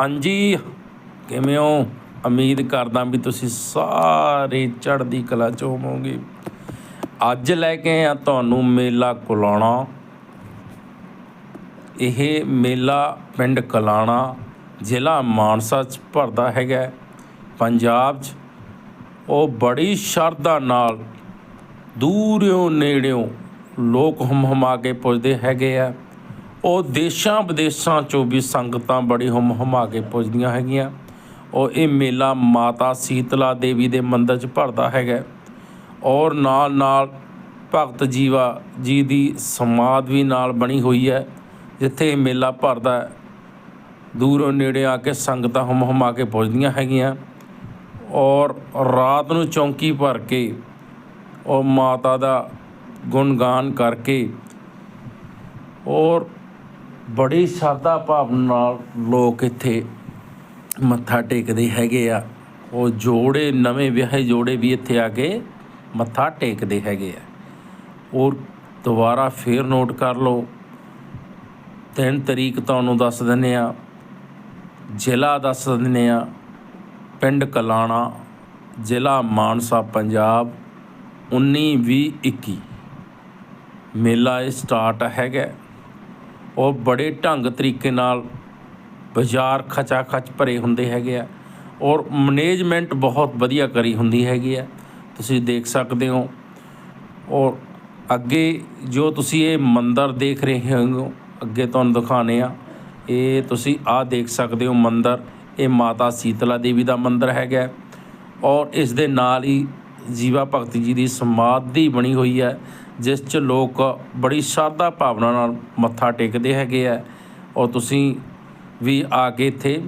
ਹਾਂਜੀ, ਕਿਵੇਂ ਹੋ? ਉਮੀਦ ਕਰਦਾ ਵੀ ਤੁਸੀਂ ਸਾਰੇ ਚੜ੍ਹਦੀ ਕਲਾ ਚ ਹੋਵੋਗੇ। ਅੱਜ ਲੈ ਕੇ ਆ ਤੁਹਾਨੂੰ ਮੇਲਾ ਕੁਲਾਣਾ। ਇਹ ਮੇਲਾ ਪਿੰਡ ਕਲਾਣਾ, ਜ਼ਿਲ੍ਹਾ ਮਾਨਸਾ ਚ ਭਰਦਾ ਹੈਗਾ। ਪੰਜਾਬ ਚ ਉਹ ਬੜੀ ਸ਼ਰਧਾ ਨਾਲ ਦੂਰਿਓਂ ਨੇੜਿਓਂ ਲੋਕ ਹਮ ਹਮਾ ਕੇ ਪੁੱਜਦੇ ਹੈਗੇ ਆ। ਉਹ ਦੇਸ਼ਾਂ ਵਿਦੇਸ਼ਾਂ ਚੋਂ ਵੀ ਸੰਗਤਾਂ ਬੜੀ ਹਮ ਹਮਾ ਕੇ ਪੁੱਜਦੀਆਂ ਹੈਗੀਆਂ। ਉਹ ਇਹ ਮੇਲਾ ਮਾਤਾ ਸੀਤਲਾ ਦੇਵੀ ਦੇ ਮੰਦਿਰ 'ਚ ਭਰਦਾ ਹੈਗਾ। ਔਰ ਨਾਲ ਨਾਲ ਭਗਤ ਜੀਵਾ ਜੀ ਦੀ ਸਮਾਧ ਵੀ ਨਾਲ ਬਣੀ ਹੋਈ ਹੈ, ਜਿੱਥੇ ਇਹ ਮੇਲਾ ਭਰਦਾ ਹੈ। ਦੂਰੋਂ ਨੇੜੇ ਆ ਕੇ ਸੰਗਤਾਂ ਹਮ ਹਮਾ ਕੇ ਪੁੱਜਦੀਆਂ ਹੈਗੀਆਂ। ਔਰ ਰਾਤ ਨੂੰ ਚੌਂਕੀ ਭਰ ਕੇ ਉਹ ਮਾਤਾ ਦਾ ਗੁਣਗਾਨ ਕਰਕੇ ਔਰ ਬੜੀ ਸ਼ਰਧਾ ਭਾਵਨਾ ਨਾਲ ਲੋਕ ਇੱਥੇ ਮੱਥਾ ਟੇਕਦੇ ਹੈਗੇ ਆ। ਉਹ ਜੋੜੇ, ਨਵੇਂ ਵਿਆਹੇ ਜੋੜੇ ਵੀ ਇੱਥੇ ਆ ਕੇ ਮੱਥਾ ਟੇਕਦੇ ਹੈਗੇ ਆ। ਔਰ ਦੁਬਾਰਾ ਫੇਰ ਨੋਟ ਕਰ ਲਓ, ਤਿੰਨ ਤਰੀਕ ਤੁਹਾਨੂੰ ਦੱਸ ਦਿੰਨੇ ਆ, ਜ਼ਿਲ੍ਹਾ ਦੱਸ ਦਿੰਨੇ ਆ, ਪਿੰਡ ਕਲਾਣਾ, ਜ਼ਿਲ੍ਹਾ ਮਾਨਸਾ, ਪੰਜਾਬ 19 20 21 ਮੇਲਾ ਇਹ ਸਟਾਰਟ ਹੈਗਾ। ਉਹ ਬੜੇ ਢੰਗ ਤਰੀਕੇ ਨਾਲ ਬਾਜ਼ਾਰ ਖਚਾ ਖਚ ਭਰੇ ਹੁੰਦੇ ਹੈਗੇ ਆ ਔਰ ਮੈਨੇਜਮੈਂਟ ਬਹੁਤ ਵਧੀਆ ਕਰੀ ਹੁੰਦੀ ਹੈਗੀ ਆ। ਤੁਸੀਂ ਦੇਖ ਸਕਦੇ ਹੋ। ਔਰ ਅੱਗੇ ਜੋ ਤੁਸੀਂ ਇਹ ਮੰਦਰ ਦੇਖ ਰਹੇ ਹੋ, ਅੱਗੇ ਤੁਹਾਨੂੰ ਦਿਖਾਣੇ ਆ। ਇਹ ਤੁਸੀਂ ਆਹ ਦੇਖ ਸਕਦੇ ਹੋ ਮੰਦਰ। ਇਹ ਮਾਤਾ ਸੀਤਲਾ ਦੇਵੀ ਦਾ ਮੰਦਰ ਹੈਗਾ। ਔਰ ਇਸ ਦੇ ਨਾਲ ਹੀ ਜੀਵਾ ਭਗਤ ਜੀ ਦੀ ਸਮਾਧੀ ਬਣੀ ਹੋਈ ਹੈ। ਜਿਸ 'ਚ ਲੋਕ ਬੜੀ ਸ਼ਰਧਾ ਭਾਵਨਾ ਨਾਲ ਮੱਥਾ ਟੇਕਦੇ ਹੈਗੇ ਹੈ ਔਰ ਤੁਸੀਂ ਵੀ ਆ ਕੇ ਇੱਥੇ